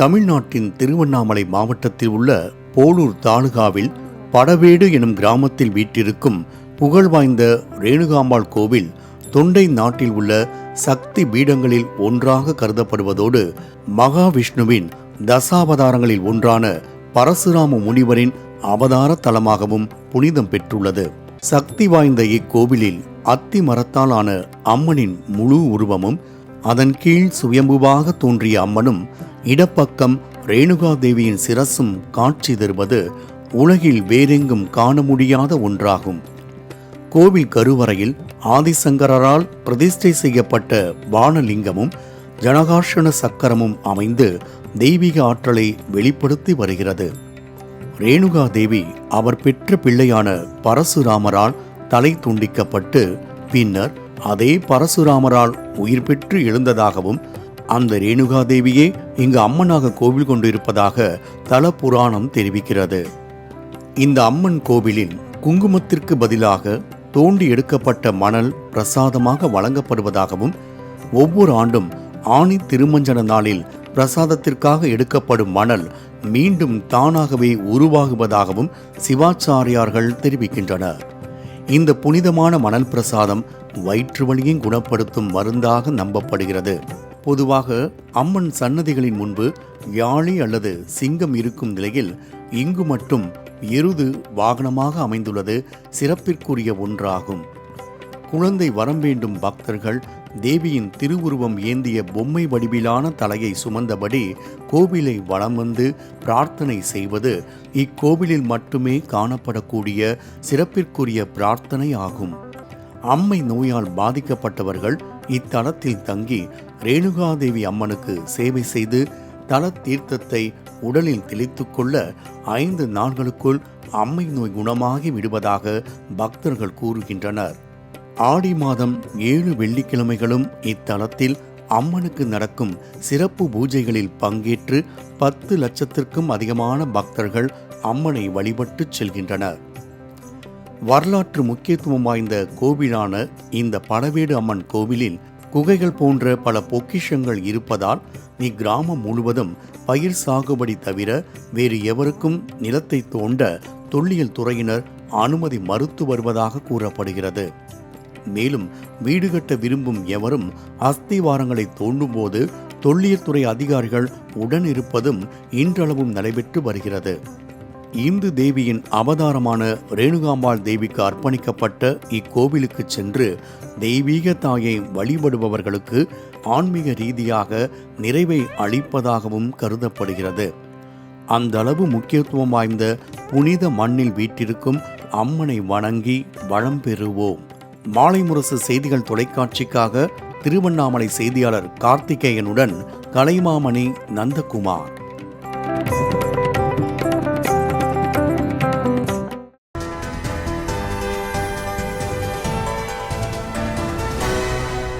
தமிழ்நாட்டின் திருவண்ணாமலை மாவட்டத்தில் உள்ள போலூர் தாலுகாவில் படவேடு எனும் கிராமத்தில் வீற்றிருக்கும் புகழ்வாய்ந்த ரேணுகாம்பாள் கோவில் தொண்டை நாட்டில் உள்ள சக்தி பீடங்களில் ஒன்றாக கருதப்படுவதோடு மகாவிஷ்ணுவின் தசாவதாரங்களில் ஒன்றான பரசுராம முனிவரின் அவதார தலமாகவும் புனிதம் பெற்றுள்ளது. சக்தி வாய்ந்த இக்கோவிலில் அத்தி மரத்தால் ஆன அம்மனின் முழு உருவமும் அதன் கீழ் சுயம்புவாக தோன்றிய அம்மனும் இடப்பக்கம் ரேணுகா தேவியின் சிரசும் காட்சி தருவது உலகில் வேறெங்கும் காண முடியாத ஒன்றாகும். கோவில் கருவறையில் ஆதிசங்கரால் பிரதிஷ்டை செய்யப்பட்ட வானலிங்கமும் ஜனகார்ஷண சக்கரமும் அமைந்து தெய்வீக ஆற்றலை வெளிப்படுத்தி வருகிறது. ரேணுகா தேவி அவர் பெற்ற பிள்ளையான பரசுராமரால் தலை துண்டிக்கப்பட்டு பின்னர் அதே பரசுராமரால் உயிர் பெற்று எழுந்ததாகவும் அந்த ரேணுகா தேவியே இங்கு அம்மனாக கோவில் கொண்டிருப்பதாக தல புராணம் தெரிவிக்கிறது. இந்த அம்மன் கோவிலில் குங்குமத்திற்கு பதிலாக தோண்டி எடுக்கப்பட்ட மணல் பிரசாதமாக வழங்கப்படுவதாகவும் ஒவ்வொரு ஆண்டும் ஆணி திருமஞ்சன நாளில் பிரசாதத்திற்காக எடுக்கப்படும் மணல் மீண்டும் தானாகவே உருவாகுவதாகவும் சிவாச்சாரியார்கள் தெரிவிக்கின்றனர். இந்த புனிதமான மணல் பிரசாதம் வயிற்று வலியை குணப்படுத்தும் மருந்தாக நம்பப்படுகிறது. பொதுவாக அம்மன் சன்னதிகளின் முன்பு யாழி அல்லது சிங்கம் இருக்கும் நிலையில் இங்கு மட்டும் எருது வாகனமாக அமைந்துள்ளது சிறப்பிற்குரிய ஒன்றாகும். குழந்தை வரம் வேண்டும் பக்தர்கள் தேவியின் திருவுருவம் ஏந்திய பொம்மை வடிவிலான தலையை சுமந்தபடி கோவிலை வலம் வந்து பிரார்த்தனை செய்வது இக்கோவிலில் மட்டுமே காணப்படக்கூடிய சிறப்பிற்குரிய பிரார்த்தனை ஆகும். அம்மை நோயால் பாதிக்கப்பட்டவர்கள் இத்தலத்தில் தங்கி ரேணுகாதேவி அம்மனுக்கு சேவை செய்து தல தீர்த்தத்தை உடலில் தெளித்துக் கொள்ள ஐந்து நாள்களுக்குள் அம்மை நோய் குணமாகி விடுவதாக பக்தர்கள் கூறுகின்றனர். ஆடி மாதம் ஏழு வெள்ளிக்கிழமைகளும் இத்தலத்தில் அம்மனுக்கு நடக்கும் சிறப்பு பூஜைகளில் பங்கேற்று பத்து லட்சத்திற்கும் அதிகமான பக்தர்கள் அம்மனை வழிபட்டு செல்கின்றனர். வரலாற்று முக்கியத்துவம் வாய்ந்த கோவிலான இந்த படவேடு அம்மன் கோவிலில் குகைகள் போன்ற பல பொக்கிஷங்கள் இருப்பதால் இக்கிராமம் முழுவதும் பயிர் சாகுபடி தவிர வேறு எவருக்கும் நிலத்தை தோண்ட தொல்லியல் துறையினர் அனுமதி மறுத்து வருவதாக கூறப்படுகிறது. மேலும் வீடு கட்ட விரும்பும் எவரும் அஸ்திவாரங்களை தோண்டும்போது தொல்லியல் துறை அதிகாரிகள் உடன் இருப்பதும் இன்றளவும் நடைபெற்று வருகிறது. இந்து தேவியின் அவதாரமான ரேணுகாம்பாள் தேவிக்கு அர்ப்பணிக்கப்பட்ட இக்கோவிலுக்கு சென்று தெய்வீக தாயை வழிபடுபவர்களுக்கு ஆன்மீக ரீதியாக நிறைவை அளிப்பதாகவும் கருதப்படுகிறது. அந்த அளவு முக்கியத்துவம் வாய்ந்த புனித மண்ணில் வீட்டிருக்கும் அம்மனை வணங்கி வளம் பெறுவோம். மாலை முரசு செய்திகள் தொலைக்காட்சிக்காக திருவண்ணாமலை செய்தியாளர் கார்த்திகேயனுடன் கலைமாமணி நந்தகுமார்.